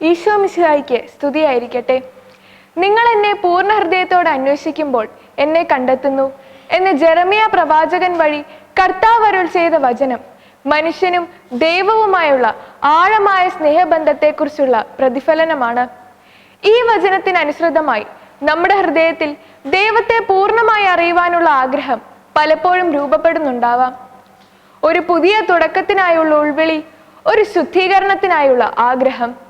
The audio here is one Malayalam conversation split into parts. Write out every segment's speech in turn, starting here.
ഈശോ മിശിഹായിക്ക് സ്തുതിയായിരിക്കട്ടെ. നിങ്ങൾ എന്നെ പൂർണ ഹൃദയത്തോടെ അന്വേഷിക്കുമ്പോൾ എന്നെ കണ്ടെത്തുന്നു എന്ന് ജെറമിയ പ്രവാചകൻ വഴി കർത്താവ് അരുൾ ചെയ്ത വചനം മനുഷ്യനും ദൈവവുമായുള്ള ആഴമായ സ്നേഹബന്ധത്തെക്കുറിച്ചുള്ള പ്രതിഫലനമാണ്. ഈ വചനത്തിനനുസൃതമായി നമ്മുടെ ഹൃദയത്തിൽ ദൈവത്തെ പൂർണമായി അറിയുവാനുള്ള ആഗ്രഹം പലപ്പോഴും രൂപപ്പെടുന്നുണ്ടാവാം. ഒരു പുതിയ തുടക്കത്തിനായുള്ള ഉൾവിളി ഒരു ശുദ്ധീകരണത്തിനായുള്ള ആഗ്രഹം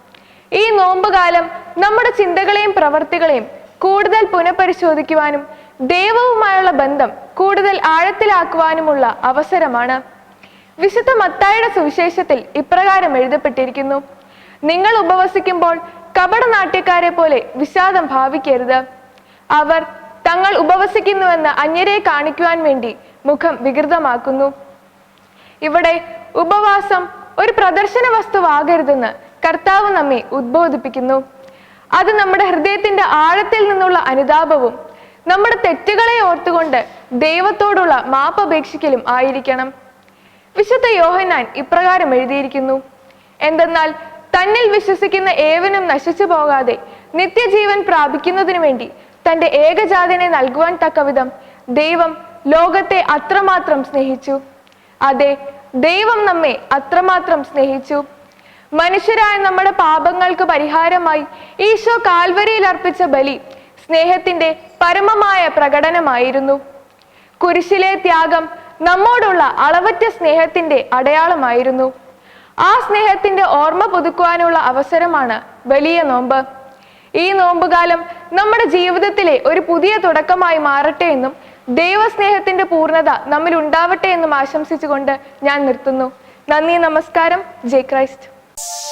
ഈ നോമ്പുകാലം നമ്മുടെ ചിന്തകളെയും പ്രവർത്തികളെയും കൂടുതൽ പുനഃപരിശോധിക്കുവാനും ദൈവവുമായുള്ള ബന്ധം കൂടുതൽ ആഴത്തിലാക്കുവാനുമുള്ള അവസരമാണ്. വിശുദ്ധ മത്തായുടെ സുവിശേഷത്തിൽ ഇപ്രകാരം എഴുതപ്പെട്ടിരിക്കുന്നു. നിങ്ങൾ ഉപവസിക്കുമ്പോൾ കപടനാട്യക്കാരെ പോലെ വിഷാദം ഭാവിക്കരുത്. അവർ തങ്ങൾ ഉപവസിക്കുന്നുവെന്ന് അന്യരെ കാണിക്കുവാൻ വേണ്ടി മുഖം വികൃതമാക്കുന്നു. ഇവിടെ ഉപവാസം ഒരു പ്രദർശന വസ്തുവാകരുതെന്ന് കർത്താവ് നമ്മെ ഉദ്ബോധിപ്പിക്കുന്നു. അത് നമ്മുടെ ഹൃദയത്തിന്റെ ആഴത്തിൽ നിന്നുള്ള അനുതാപവും നമ്മുടെ തെറ്റുകളെ ഓർത്തുകൊണ്ട് ദൈവത്തോടുള്ള മാപ്പപേക്ഷിക്കലും ആയിരിക്കണം. വിശുദ്ധ യോഹനാൻ ഇപ്രകാരം എഴുതിയിരിക്കുന്നു. എന്തെന്നാൽ തന്നിൽ വിശ്വസിക്കുന്ന ഏവനും നശിച്ചു പോകാതെ നിത്യജീവൻ പ്രാപിക്കുന്നതിനു വേണ്ടി തന്റെ ഏകജാതനെ നൽകുവാൻ തക്കവിധം ദൈവം ലോകത്തെ അത്രമാത്രം സ്നേഹിച്ചു. അതെ ദൈവം നമ്മെ അത്രമാത്രം സ്നേഹിച്ചു. മനുഷ്യരായ നമ്മുടെ പാപങ്ങൾക്ക് പരിഹാരമായി ഈശോ കാൽവരിയിൽ അർപ്പിച്ച ബലി സ്നേഹത്തിന്റെ പരമമായ പ്രകടനമായിരുന്നു. കുരിശിലെ ത്യാഗം നമ്മോടുള്ള അളവറ്റ സ്നേഹത്തിന്റെ അടയാളമായിരുന്നു. ആ സ്നേഹത്തിന്റെ ഓർമ്മ പുതുക്കുവാനുള്ള അവസരമാണ് വലിയ നോമ്പ്. ഈ നോമ്പുകാലം നമ്മുടെ ജീവിതത്തിലെ ഒരു പുതിയ തുടക്കമായി മാറട്ടെ എന്നും ദൈവസ്നേഹത്തിന്റെ പൂർണത നമ്മിൽ ഉണ്ടാവട്ടെ എന്നും ആശംസിച്ചുകൊണ്ട് ഞാൻ നിർത്തുന്നു. നന്ദി നമസ്കാരം. ജയ് ക്രൈസ്റ്റ്. you